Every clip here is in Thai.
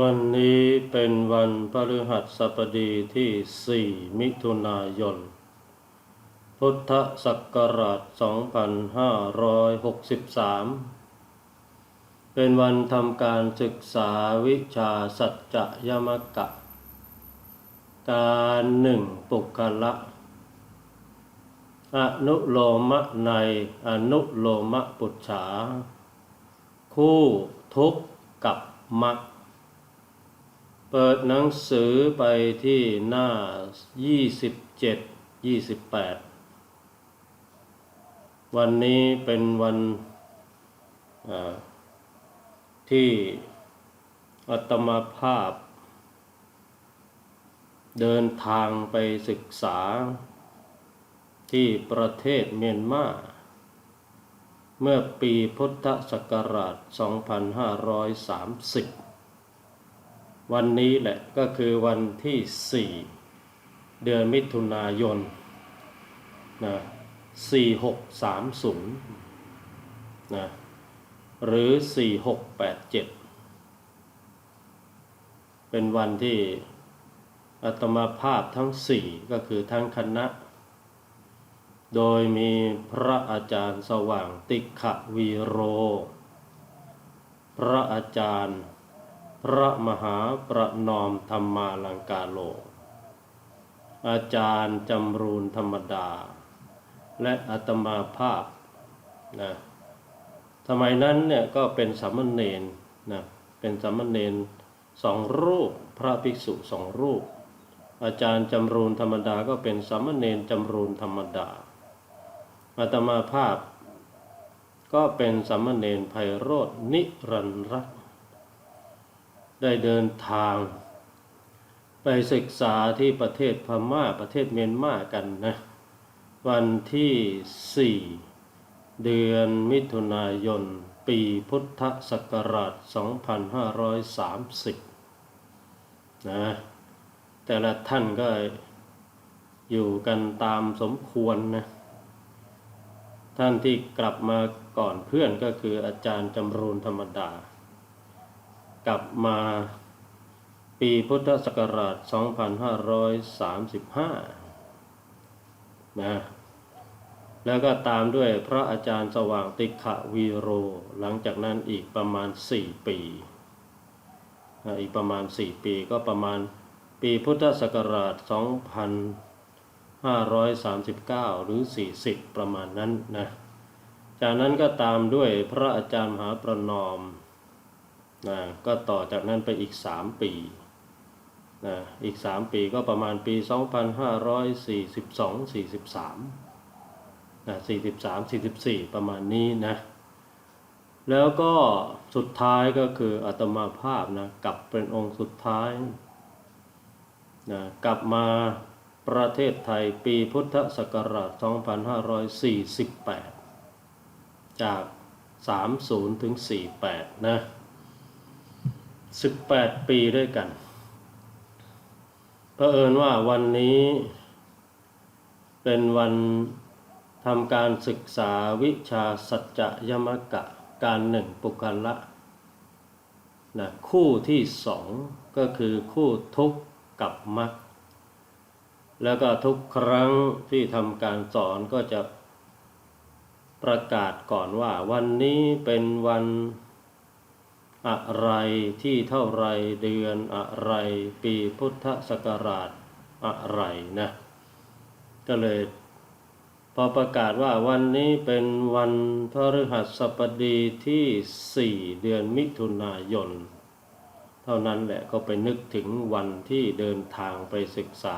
วันนี้เป็นวันพฤหัสบดีที่ 4 มิถุนายน พุทธศักราช 2563 เป็นวันทำการศึกษาวิชาสัจจะยมกะ การหนึ่งปุคละ อนุโลมะใน อนุโลมะปุจฉา คู่ทุกข์กับมรรค เปิดหนังสือไปที่หน้า 27 28 วันนี้เป็นวันที่อัตมาภาพ เดินทางไปศึกษาที่ประเทศเมียนมา เมื่อปีพุทธศักราช 2530 วันนี้แหละก็คือวันที่ 4 เดือนมิถุนายนนะ4630นะหรือ 4687 เป็นวันที่อาตมาภาพทั้ง 4 ก็คือทั้งคณะ โดยมีพระอาจารย์สว่างติขวีโร พระอาจารย์ พระมหาประนอมธรรมาลังกาโล อาจารย์จำรูนธรรมดา และอาตมาภาพนะสมัยนั้นเนี่ยก็เป็นสามเณรนะเป็นสามเณรสองรูปพระภิกษุสองรูป อาจารย์จำรูนธรรมดาก็เป็นสามเณรจำรูนธรรมดาอาตมาภาพ ก็เป็นสามเณรไพโรธนิรันดร์รัต ได้เดินทาง ไปศึกษาที่ประเทศพม่าประเทศเมียนมากันนะวันที่ 4 เดือนมิถุนายน ปีพุทธศักราช 2530 นะ แต่ละท่านก็อยู่กันตามสมควรนะ ท่านที่กลับมาก่อนเพื่อนก็คืออาจารย์จำรูนธรรมดา กลับมาปีพุทธศักราช 2535 นะ แล้วก็ตามด้วยพระอาจารย์สว่างติขวีโร หลังจากนั้นอีกประมาณ 4 ปี อีกประมาณ 4 ปีก็ประมาณปีพุทธศักราช 2539 หรือ 40 ประมาณนั้นนะ จากนั้นก็ตามด้วยพระอาจารย์มหาประนอม นะก็ต่อจากนั้นไปอีก 3 ปีนะอีก 3 ปีก็ประมาณปี 2542 43นะ43 44 ประมาณนี้นะแล้วก็สุดท้ายก็คืออาตมาภาพนะกลับเป็นองค์สุดท้ายนะกลับมาประเทศไทยปีพุทธศักราช 2548 จาก 30 ถึง 48 นะ 18 ปีด้วยกันเผอิญว่าวันนี้เป็นวันทำการศึกษาวิชาสัจจะยมกะการหนึ่งปุคละนะคู่ที่สองก็คือคู่ทุกข์กับมรรคแล้วก็ทุกครั้งที่ทำการสอนก็จะประกาศก่อนว่าวันนี้เป็นวัน อะไรที่เท่าไรเดือนอะไรปีพุทธศักราชอะไรนะ ก็เลยพอประกาศว่าวันนี้เป็นวันพฤหัสบดีที่4เดือนมิถุนายน เท่านั้นแหละก็ไปนึกถึงวันที่เดินทางไปศึกษา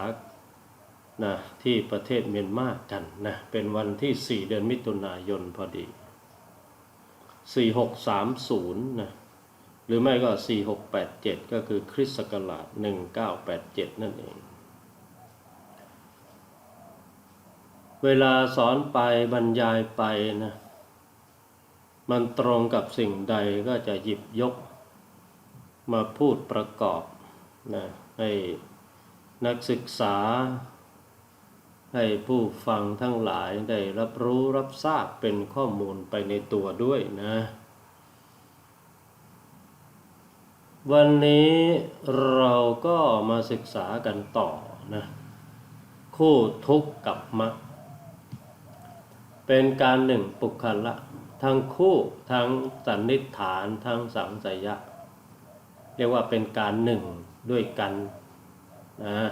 นะที่ประเทศเมียนมากันนะเป็นวันที่4เดือนมิถุนายนพอดี 4630นะ หรือไม่ก็ 4687 ก็คือคริสต์ศักราช 1987 นั่นเอง เวลาสอนไปบรรยายไปนะ มันตรงกับสิ่งใดก็จะหยิบยกมาพูดประกอบนะให้นักศึกษา ให้ผู้ฟังทั้งหลายได้รับรู้รับทราบเป็นข้อมูลไปในตัวด้วยนะ วันนี้เราก็มาศึกษากันต่อนะคู่ทุกข์กับมรรคเป็นการหนึ่งปุคละทั้งคู่ทั้งสันนิษฐานทั้งสังสยะ เรียกว่าเป็นการหนึ่งด้วยกันนะ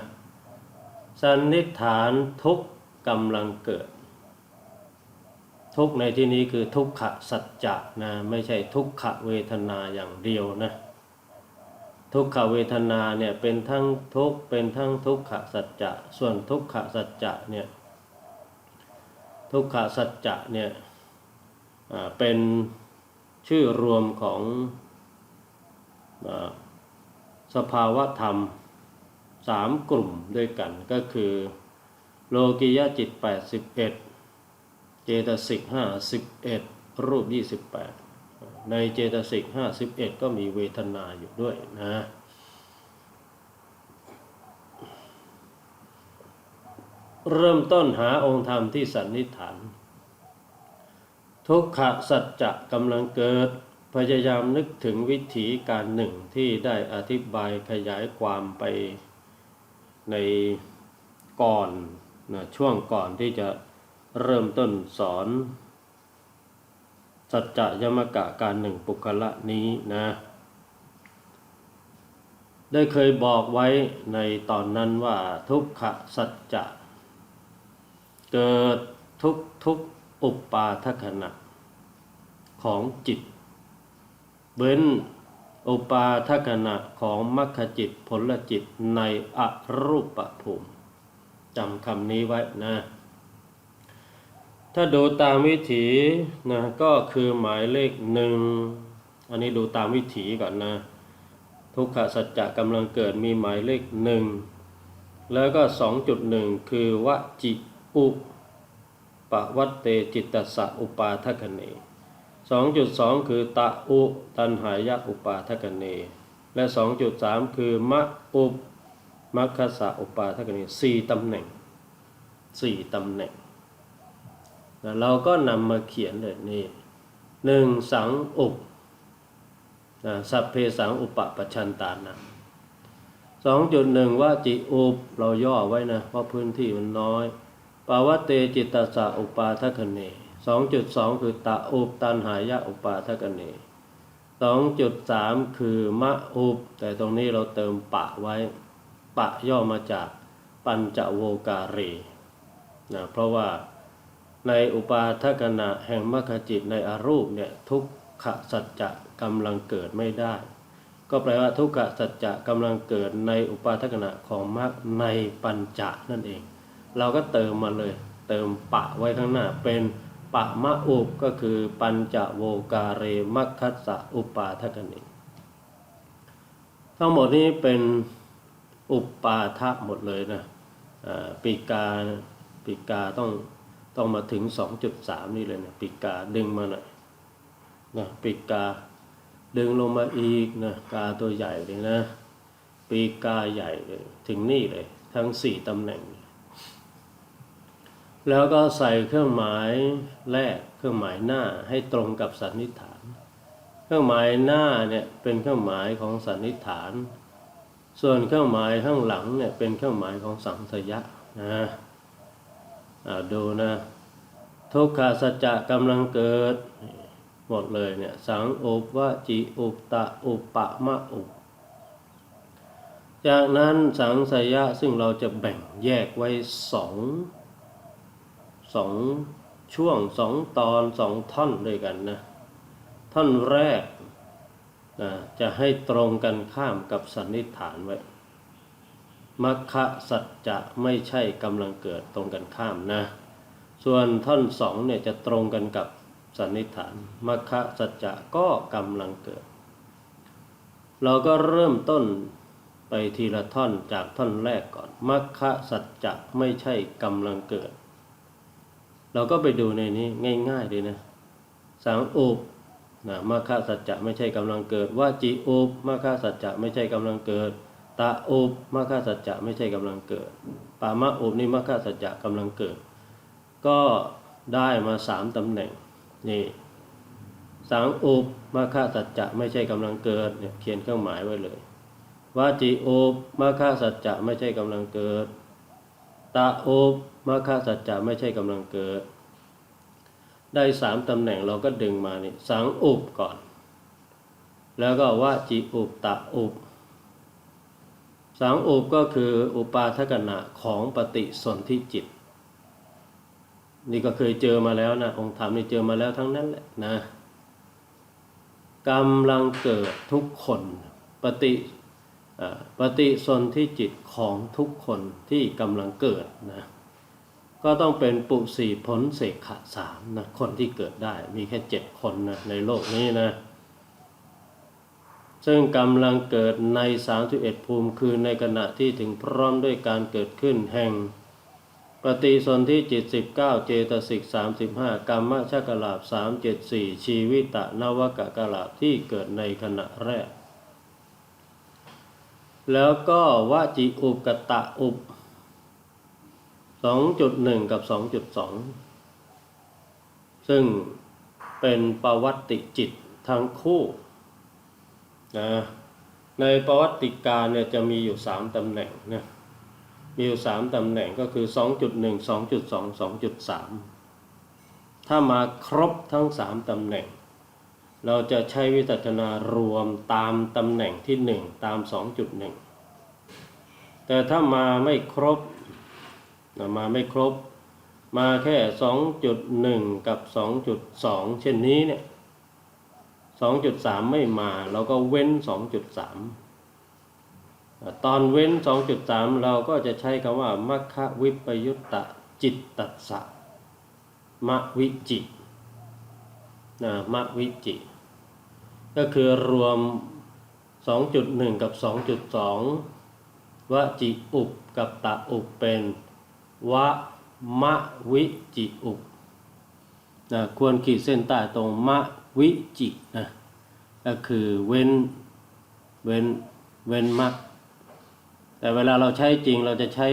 สันนิษฐานทุกข์กำลังเกิด ทุกข์ในที่นี้คือทุกขสัจจะนะไม่ใช่ทุกขเวทนาอย่างเดียวนะ ทุกขเวทนาเนี่ยเป็นทั้งทุกเป็นทั้งทุกขสัจจะ ส่วนทุกขสัจจะเนี่ยทุกขสัจจะเนี่ยเป็นชื่อรวมของอสภาวะธรรมสามกลุ่มด้วยกันก็คือ โลกิยจิต 81 เจตสิก 51 รูป 28 ในเจตสิก51ก็มีเวทนาอยู่ด้วยนะเริ่มต้นหาองค์ธรรมที่สันนิษฐาน ทุกขสัจจะกำลังเกิด พยายามนึกถึงวิธีการหนึ่งที่ได้อธิบายขยายความไปในก่อนนะช่วงก่อนที่จะเริ่มต้นสอน สัจจะยมกะการหนึ่งปุคละนี้นะ ได้เคยบอกไว้ในตอนนั้นว่าทุกขสัจจะ เกิดทุกทุกอุปปาทขณะของจิตเว้นอุปาทขณะของมัคคจิตผลจิตในอรูปภูมิจำคำนี้ไว้นะ ถ้าดูตามวิถีนะก็คือหมายเลขหนึ่งอันนี้ดูตามวิถีก่อนนะ ทุกขสัจจะกำลังเกิดมีหมายเลขหนึ่งแล้วก็ 2.1 คือวจิอุปวัตเตจิตตสะอุปาทคเน 2.2 คือตะอุตันหายะอุปาทกเน และ 2.3 คือมะอุปมัคคสะอุปาทกเนสี่ตำแหน่งสี่ตำแหน่ง นะเราก็นำมาเขียนเลยนี่หนึ่งสังอุปนะสัพเพสังอุปปัชันตานะสองจุดหนึ่งว่าจิอุปเราย่อไว้นะเพราะพื้นที่มันน้อยปาวะเตจิตตสะอุปาทคเนสองจุดสองคือตะอุปตันหายะอุปาทกเนสองจุดสามคือมะอุปแต่ตรงนี้เราเติมปะไว้ ปะย่อมาจากปัญจโวการีนะเพราะว่า ในอุปาทกณะแห่งมรรคจิตในอรูปเนี่ยทุกขสัจจะกำลังเกิดไม่ได้ ก็แปลว่าทุกขสัจจะกำลังเกิดในอุปาทกณะของมรรคในปัญจะนั่นเอง เราก็เติมมาเลย เติมปะไว้ข้างหน้าเป็นปะมะอุปก็คือปัญจโวการเรมัคคัสสะอุปาทกนิทั้งหมดนี้เป็นอุปปาทะหมดเลยนะปีกาปีกาต้อง ต้องมาถึง 2.3 นี่เลยนะปีกาดึงมาหน่อยนะปีกาดึงลงมาอีกนะกาตัวใหญ่เลยนะ ปีกาใหญ่เลยถึงนี่เลย ทั้งสี่ตำแหน่ง แล้วก็ใส่เครื่องหมายแรกเครื่องหมายหน้าให้ตรงกับสันนิษฐาน เครื่องหมายหน้าเนี่ยเป็นเครื่องหมายของสันนิษฐาน ส่วนเครื่องหมายข้างหลังเนี่ยเป็นเครื่องหมายของสังสยะนะอ่า ดูนะ ทุกขาสัจจะกำลังเกิด หมดเลยเนี่ย สังอุปวจิอุปตะอุปปะมะอุปจากนั้นสังสยะซึ่งเราจะแบ่งแยกไว้สองสองช่วงสองตอนสองท่อนด้วยกันนะ ท่อนแรกนะจะให้ตรงกันข้ามกับสันนิษฐานไว้ มัคคะสัจจะไม่ใช่กำลังเกิดตรงกันข้ามนะ ส่วนท่อนสองเนี่ยจะตรงกันกับสันนิษฐานมัคคะสัจจะก็กำลังเกิด เราก็เริ่มต้นไปทีละท่อนจากท่อนแรกก่อนมัคคะสัจจะไม่ใช่กำลังเกิด เราก็ไปดูในนี้ง่ายๆเลยนะสังอุปนะมัคคะสัจจะไม่ใช่กำลังเกิดว่าจิอุปมัคคะสัจจะไม่ใช่กำลังเกิด ตาอุปมัคคะสัจจะไม่ใช่กำลังเกิดปามะอุปนี่มัคคะสัจจะกำลังเกิด ก็ได้มาสามตำแหน่งนี่สังโอุปมาฆสัจจะไม่ใช่กำลังเกิดเนี่ยเขียนเครื่องหมายไว้เลยวาจิอุปมาฆสัจจะไม่ใช่กำลังเกิดตาอุปมาฆสัจจะไม่ใช่กำลังเกิด ได้สามตำแหน่งเราก็ดึงมานี่สังอุปก่อน แล้วก็วาจิอุปตะอุป สังอุปก็คืออุปาทกณะของปฏิสนธิจิต นี่ก็เคยเจอมาแล้วนะองค์ธรรมนี่เจอมาแล้วทั้งนั้นแหละนะกำลังเกิดทุกคนปฏิปฏิสนธิจิตของทุกคนที่กำลังเกิดนะก็ต้องเป็นปุสีผลเสกขะสามนะคนที่เกิดได้มีแค่เจ็ดคนนะในโลกนี้นะ ซึ่งกำลังเกิดใน 31 ภูมิคือในขณะที่ถึงพร้อมด้วยการเกิดขึ้นแห่ง ปฏิสนธิจิต 19 เจตสิก 35กรรมชกลาบ 374 ชีวิตะนวกะกลาบที่เกิดในขณะแรก แล้วก็วจิอุปกตะอุป 2.1 กับ 2.2 ซึ่งเป็นประวัติจิตทั้งคู่ นะในประวัติการเนี่ยจะมีอยู่สามตำแหน่งนะมีอยู่สามตำแหน่งก็คือ 2.1 2.2 2.3 ถ้ามาครบทั้งสามตำแหน่ง เราจะใช้วิจัชนารวมตามตำแหน่งที่ 1 ตาม 2.1 แต่ถ้ามาไม่ครบนะมาไม่ครบมาแค่ 2.1 กับ 2.2 เช่นนี้เนี่ย 2.3 ไม่มาเราก็เว้น 2.3 ตอนเว้น 2.3 เราก็จะใช้คำว่ามัคคะวิปยุตตะจิตตัสสะมะวิจินะมะวิจิ ก็คือรวม 2.1 กับ 2.2 วจิอุปกับตะอุปเป็นวะมะวิจิอุปนะควรขีดเส้นใต้ตรงมะ วิจินะก็คือเว้นเว้นเว้นมักแต่เวลาเราใช้จริงเราจะใช้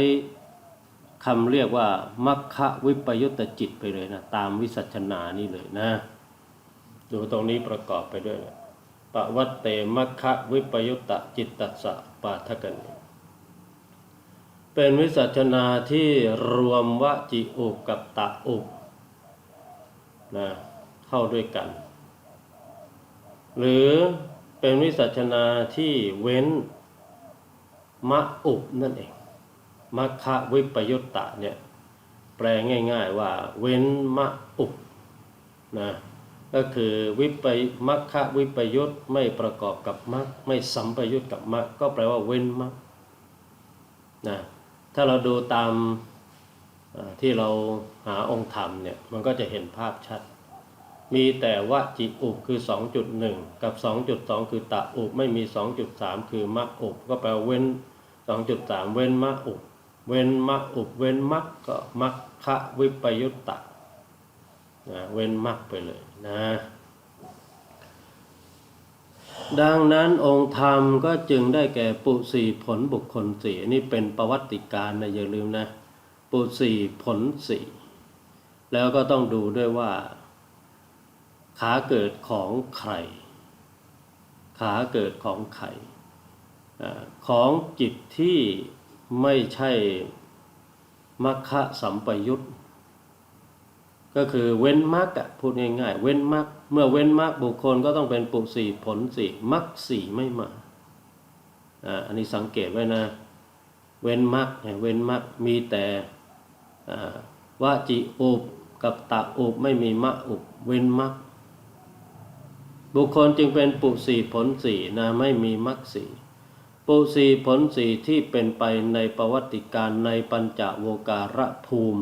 คำเรียกว่ามัคคะวิปยุตตจิตไปเลยนะตามวิสัชนานี่เลยนะ ดูตรงนี้ประกอบไปด้วยนะปวัตเตมัคคะวิปยุตตจิตตัสสะปาทกันเป็นวิสัชนาที่รวมวจิอุกับตะอุนะเข้าด้วยกัน หรือเป็นวิสัชนาที่เว้นมะอุบนั่นเองมัคคะวิปยุตตะเนี่ยแปลง่าย ๆว่าเว้นมะอุบนะก็คือวิปมัคคะวิปยุตไม่ประกอบกับมัคไม่สัมปยุตกับมัคก็แปลว่าเว้นมัคนะถ้าเราดูตามที่เราหาองค์ธรรมเนี่ยมันก็จะเห็นภาพชัด มีแต่ว่าจิอุบคือ 2.1 กับ 2.2 คือตะอุบไม่มี 2.3 คือมะอุบก็แปลเว้น 2.3 เว้นมะอุบเว้นมะอุบเว้นมักก็มักคะวิปยุตตะนะเว้นมักไปเลยนะดังนั้นองค์ธรรมก็จึงได้แก่ปุสีผลบุคคลสี่นี่เป็นประวัติการนะอย่าลืมนะ ปุสีผลสี่แล้วก็ต้องดูด้วยว่า ขาเกิดของใครขาเกิดของใครของจิตที่ไม่ใช่มัคคะสัมปยุตก็คือเว้นมรรคพูดง่ายๆ เว้นมรรคเมื่อเว้นมรรคบุคคลก็ต้องเป็นปุสีผลสีมรรคสีไม่มาอันนี้สังเกตไว้นะ เว้นมรรคเว้นมรรคมีแต่วาจิอุบกับตะอุบไม่มีมะอุบเว้นมรรค บุคคลจึงเป็นปุสีผลสีนะไม่มีมรรคสีปุสีผลสีที่เป็นไปในประวัติการในปัญจโวการะภูมิ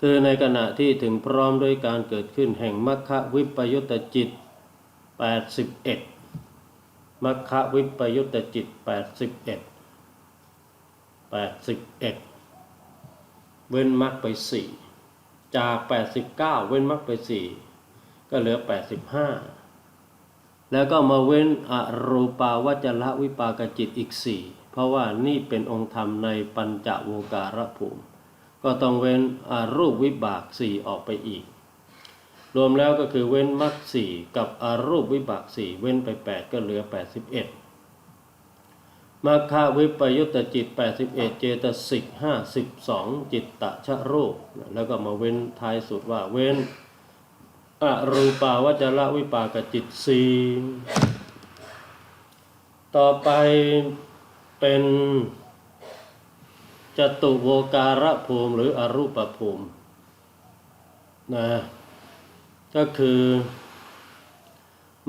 คือในขณะที่ถึงพร้อมด้วยการเกิดขึ้นแห่งมัคคะวิปยุตจิต 81มัคคะวิปยุตจิต 81 81 เว้นมรรคไป 4 จาก 89 เว้นมรรคไป 4 ก็เหลือ 85 แล้วก็มาเว้นอรูปาวจระวิปากจิตอีกสี่เพราะว่านี่เป็นองค์ธรรมในปัญจโวการภูมิ ก็ต้องเว้นอรูปวิบากสี่ออกไปอีก รวมแล้วก็คือเว้นมรรคสี่กับอรูปวิบากสี่เว้นไปแปดก็เหลือแปดสิบเอ็ดมรรควิปยุตตจิตแปดสิบเอ็ดเจตสิกห้าสิบสองจิตตะชะรูป แล้วก็มาเว้นท้ายสุดว่าเว้น อรูปาวจระวิปากจิตสีต่อไปเป็นจตุโวการะภูมิหรืออรูปภูมินะก็คือ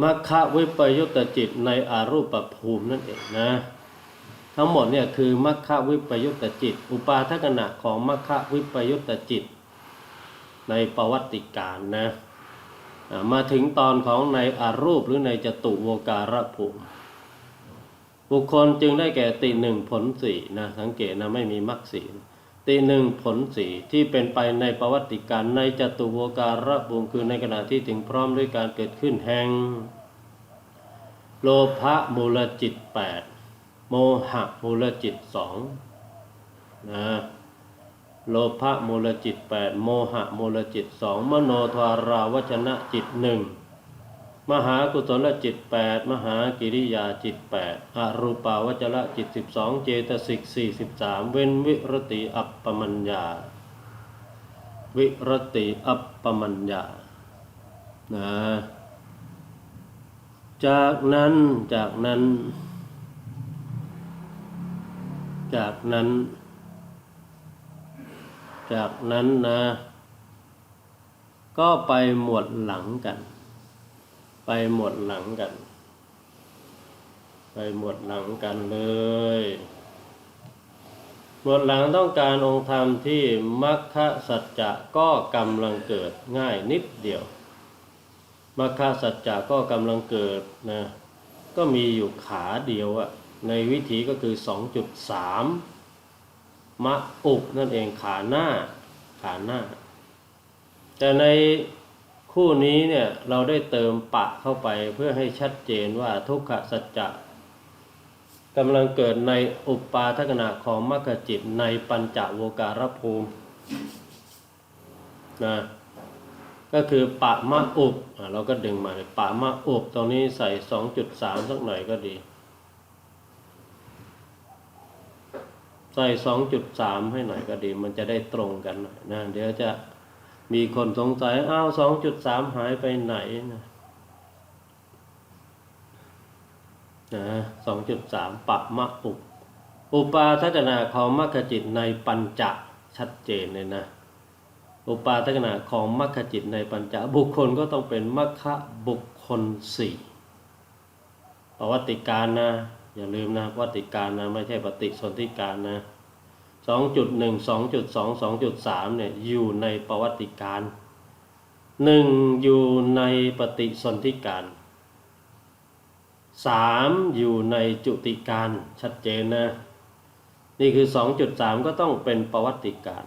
มัคคะวิปยุตตจิตในอารูปภูมินั่นเองนะ ทั้งหมดเนี่ยคือมัคคะวิปยุตตจิต อุปาทขณะของมัคคะวิปยุตตจิต ในประวัติการนะ มาถึงตอนของในอารูปหรือในจตุโวการะภูมิบุคคลจึงได้แก่ติหนึ่งผลสี่นะสังเกตนะไม่มีมรรคสีติหนึ่งผลสี่ที่เป็นไปในประวัติการในจตุโวการะภูมิคือในขณะที่ถึงพร้อมด้วยการเกิดขึ้นแห่งโลภะมูลจิตแปดโมหะมูลจิตสองนะ โลภะมูลจิตแปดโมหะมูลจิตสองมโนทวาราวชนะจิตหนึ่งมหากุศลจิต 8 มหากิริยาจิต 8อรูปาวจระจิต 12 เจตสิก 43 เว้นวิรติอัปปมัญญา วิรติอัปปมัญญานะจากนั้นจากนั้น จากนั้น จากนั้นนะ ก็ไปหมวดหลังกัน ไปหมดหลังกัน ไปหมดหลังกันเลยหมดหลังต้องการองค์ธรรมที่มัคคะสัจจะก็กำลังเกิดง่ายนิดเดียวมัคคะสัจจะก็กำลังเกิดนะก็มีอยู่ขาเดียวอะในวิธีก็คือ 2.3 มะอุกนั่นเองขาหน้า ขาหน้า แต่ในคู่นี้เนี่ยเราได้เติมปะเข้าไปเพื่อให้ชัดเจนว่าทุกขสัจจะกำลังเกิดในอุปาทักณะของมรรคจิตในปัญจโวการภูมินะก็คือปะมะอุบเราก็ดึงมาปะมะอุบตรงนี้ใส่ 2.3 สักหน่อยก็ดี ใส่2.3ให้หน่อยก็ดี มันจะได้ตรงกันหน่อยนะเดี๋ยวจะมีคนสงสัยอ้าวสองจุดสามหายไปไหนนะนะสองจุดสามปัมะอุปอุปาทัศนาของมรรคจิตในปัญจชัดเจนเลยนะอุปาทัศนาของมรรคจิตในปัญจบุคคลก็ต้องเป็นมรรคบุคคลสี่ปวัติการนะ อย่าลืมนะประวัติการนะไม่ใช่ปฏิสนธิการนะสองจุดหนึ่งสองจุดสองสองจุดสามเนี่ยอยู่ในประวัติการหนึ่งอยู่ในปฏิสนธิการสามอยู่ในจุติการชัดเจนนะ นี่คือสองจุดสามก็ต้องเป็นประวัติการ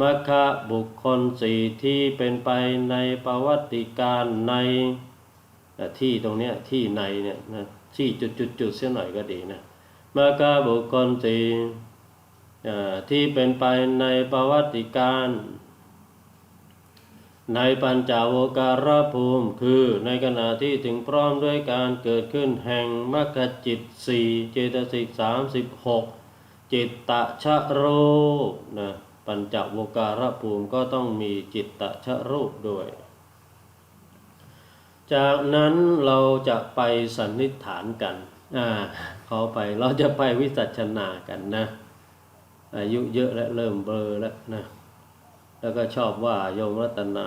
มรรคบุคคลสี่ที่เป็นไปในประวัติการในที่ตรงเนี้ยที่ในเนี่ยนะ ที่จุดจุดจุดเสียหน่อยก็ดีนะมรรคบุคคลสี่ที่เป็นไปในประวัติการ ในปัญจโวการภูมิคือในขณะที่ถึงพร้อมด้วยการเกิดขึ้นแห่งมรรคจิตสี่เจตสิกสามสิบหกจิตตะชะรูปนะปัญจโวการภูมิก็ต้องมีจิตตะชะรูปด้วย จากนั้นเราจะไปสันนิษฐานกันอ่าขอไปเราจะไปวิสัชนากันนะ อายุเยอะแล้วเริ่มเบลอแล้วนะแล้วก็ชอบว่าโยมรัตนา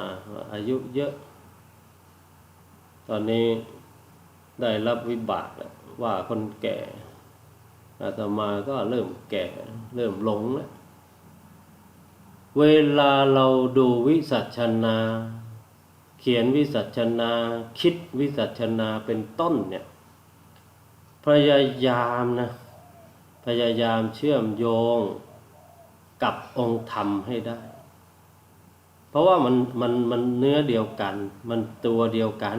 อายุเยอะ ตอนนี้ได้รับวิบากแล้วว่าคนแก่อาตมาก็เริ่มแก่ เริ่มหลงแล้วเวลาเราดูวิสัชนา ขียนวิสัชนา คิดวิสัชนาเป็นต้นเนี่ย พยายามนะ พยายามเชื่อมโยงกับองค์ธรรมให้ได้ เพราะว่ามันมันมันเนื้อเดียวกัน มันตัวเดียวกัน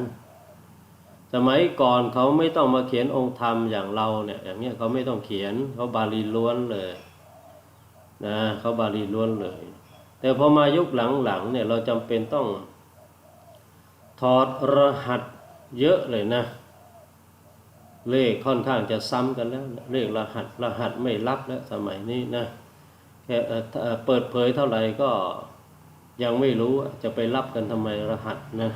สมัยก่อนเขาไม่ต้องมาเขียนองค์ธรรมอย่างเราเนี่ย อย่างเนี้ยเขาไม่ต้องเขียนเขาบาลีล้วนเลยนะเขาบาลีล้วนเลย แต่พอมายุคหลังๆเนี่ยเราจำเป็นต้อง ถอดรหัสเยอะเลยนะ เลขค่อนข้างจะซ้ำกันแล้ว เลขรหัสรหัสไม่รับแล้วสมัยนี้นะแค่เปิดเผยเท่าไหร่ก็ยังไม่รู้จะไปรับกันทำไมรหัสนะ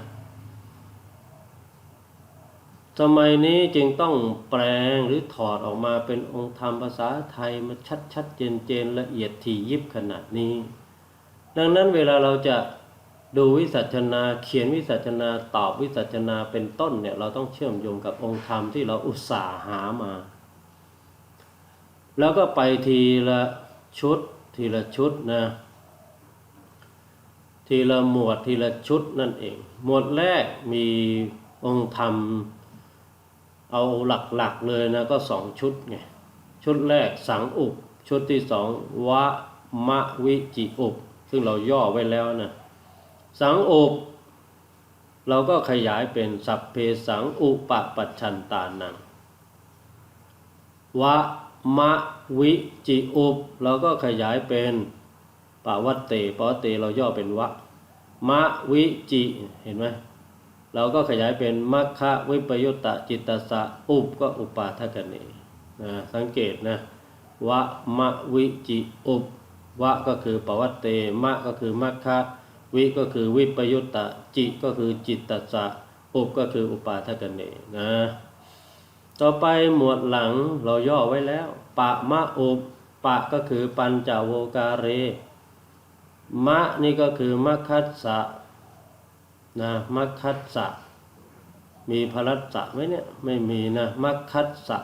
สมัยนี้จึงต้องแปลงหรือถอดออกมาเป็นองค์ธรรมภาษาไทยมาชัดชัดเจนเจนละเอียดถี่ยิบขนาดนี้ ดังนั้นเวลาเราจะ ดูวิสัชนาเขียนวิสัชนาตอบวิสัชนาเป็นต้นเนี่ยเราต้องเชื่อมโยงกับองค์ธรรมที่เราอุตส่าห์หามา แล้วก็ไปทีละชุดทีละชุดนะทีละหมวดทีละชุดนั่นเอง หมวดแรกมีองค์ธรรม เอาหลักๆเลยนะก็สองชุดไงชุดแรกสังอุป ชุดที่สองวะมะวิจิอุป ซึ่งเราย่อไว้แล้วนะ สังอุปเราก็ขยายเป็นสัพเพสังอุปปัชชันตานังวะมะวิจิอุปเราก็ขยายเป็นปาวัตเตปาวัตเตเราย่อเป็นวะมะวิจิเห็นไหมเราก็ขยายเป็นมัคคะวิปยุตตะจิตตสะอุปก็อุปาทกเนนะสังเกตนะวะมะวิจิอุปวะก็คือปวัตเตมะก็คือมัคคะ วิก็คือวิปยุตตะจิก็คือจิตตสะอุปก็คืออุปาทกเนนะ ต่อไปหมวดหลังเราย่อไว้แล้ว ปะมะอุปปะก็คือปัญจโวการีมะนี่ก็คือมัคคัสสะนะมัคคัสสะมีพลัสสะไหมเนี่ยไม่มีนะมัคคัสสะ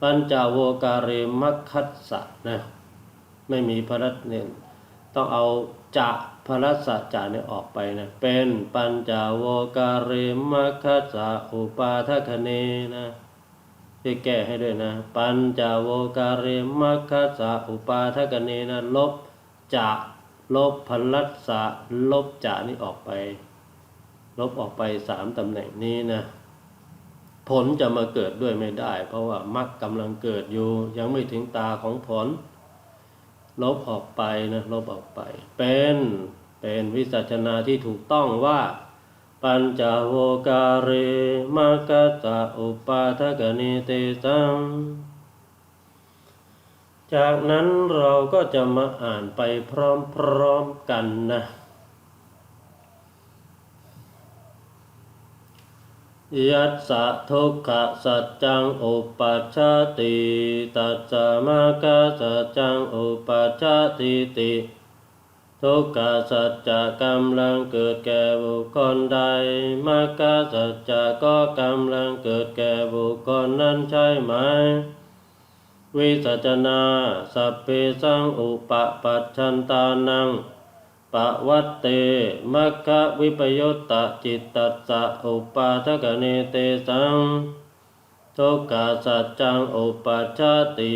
ปัญจโวการเรมัคคัสสะนะไม่มีพลัสเนี่ยต้องเอาจะ พลัสสะจะเนี่ยออกไปนะเป็นปัญจโวการเรมัคคัสสะอุปาทคเนนะที่แก้ให้ด้วยนะ ปัญจโวการเรมัคคัสสะอุปาทคเนนะลบจะลบพลัสสะลบจะนี่ออกไป ลบออกไปสามตำแหน่งนี้นะผลจะมาเกิดด้วยไม่ได้ เพราะว่ามรรคกำลังเกิดอยู่ ยังไม่ถึงตาของผล ลบออกไปนะลบออกไป เป็นเป็นวิสัชนาที่ถูกต้องว่า ปัญจโวการีมัคคะสะอุปาทกนิเตสังจากนั้นเราก็จะมาอ่านไปพร้อมๆกันนะ ยัสสะทุกขสัจจังอุปัชชาติตัสสะมะกะสัจจังอุปัชชาติติ ทุกขสัจจะกำลังเกิดแก่บุคคลใดมรรคสัจจะก็กำลังเกิดแก่บุคคลนั้นใช่ไหม วิสัจนา สัพเพสังอุปปัชชันตานัง ปะวัตเตมัคคะวิปโยตตะจิตตัสสะอุปาทกเนเตสังทุกขาสัจจังอุปัชชาติ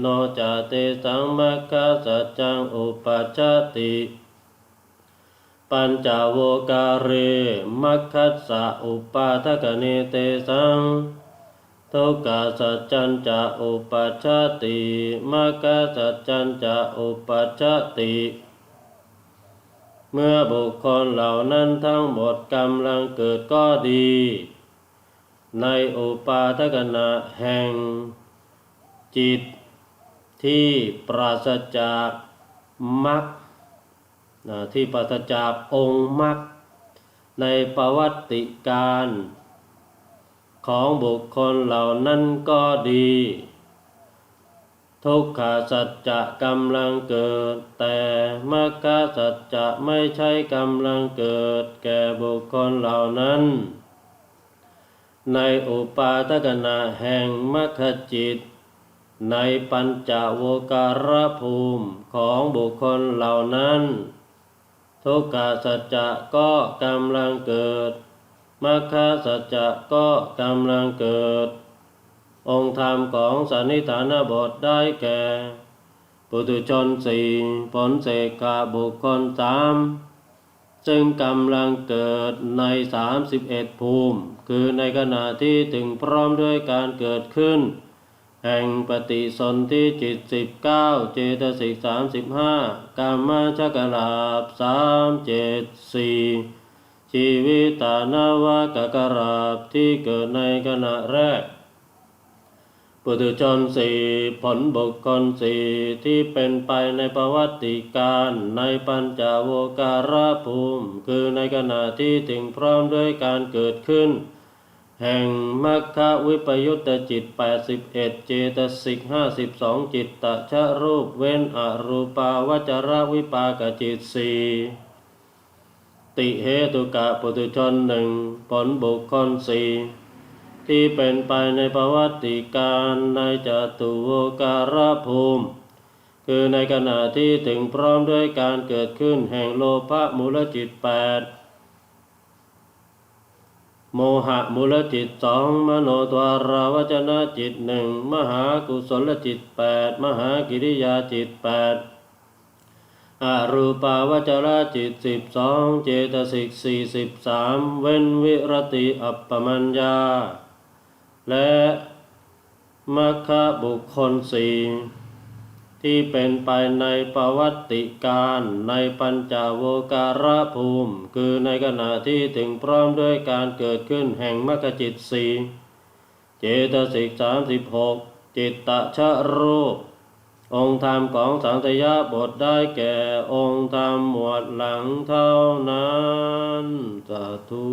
โนจาเตสังมัคคะสัจจังอุปัชชาติปัญจโวการีมัคคัสสะอุปาทกเนเตสังทุกขสัจจันจะอุปัชชาติมัคคะสัจจันจะอุปัชชาติ เมื่อบุคคลเหล่านั้นทั้งหมดกำลังเกิดก็ดี ในอุปาทกนะแห่ง จิตที่ปราศจากมรรคที่ปราศจากองค์มรรคในประวัติการ ของบุคคลเหล่านั้นก็ดี ทุกขสัจจะกำลังเกิด แต่มรรคสัจจะไม่ใช่กำลังเกิด แก่บุคคลเหล่านั้น ในอุปาทกนะแห่งมรรคจิต ในปัญจโวการภูมิของบุคคลเหล่านั้น ทุกขสัจจะก็กำลังเกิดมรรคสัจจะก็กำลังเกิด องค์ธรรมของสันนิฐานบทได้แก่ ปุถุชนสี่ผลเสกขาบุคคลสามซึ่งกำลังเกิดในสามสิบเอ็ดภูมิ คือในขณะที่ถึงพร้อมด้วยการเกิดขึ้น แห่งปฏิสนธิจิตสิบเก้าเจตสิกสามสิบห้ากรรมชกลาบสามเจ็ดสี่ชชีวิตานาวากกราบที่เกิดในขณะแรก ปุถุชนสี่ผลบุคคลสี่ที่เป็นไปในประวัติการในปัญจโวการภูมิ คือในขณะที่ถึงพร้อมด้วยการเกิดขึ้น แห่งมัคคะวิปยุตตจิต 81 เจตสิก 52 จิตตะชะรูปเว้นอรูปาวจรวิปากจิตสี่ติเหตุกะปุถุชนหนึ่งผลบุคคลสี่ ที่เป็นไปในประวัติการในจตุโวการภูมิ คือในขณะที่ถึงพร้อมด้วยการเกิดขึ้นแห่งโลภะมูลจิตแปดโมหะมูลจิตสองมโนตวาราวจนะจิตหนึ่งมหากุศลจิตแปดมหากิริยาจิตแปดอรูปาวจระจิตสิบสองเจตสิกสี่สิบสามเว้นวิรติอัปปมัญญา และมัคคะบุคคลสี่ที่เป็นไปในประวัติการในปัญจโวการภูมิ คือในขณะที่ถึงพร้อมด้วยการเกิดขึ้นแห่งมรรคจิตสีเจตสิกสามสิบหกจิตตะชะรูป องค์ธรรมของสังตยาบทได้แก่องค์ธรรมหมวดหลังเท่านั้นสาธุ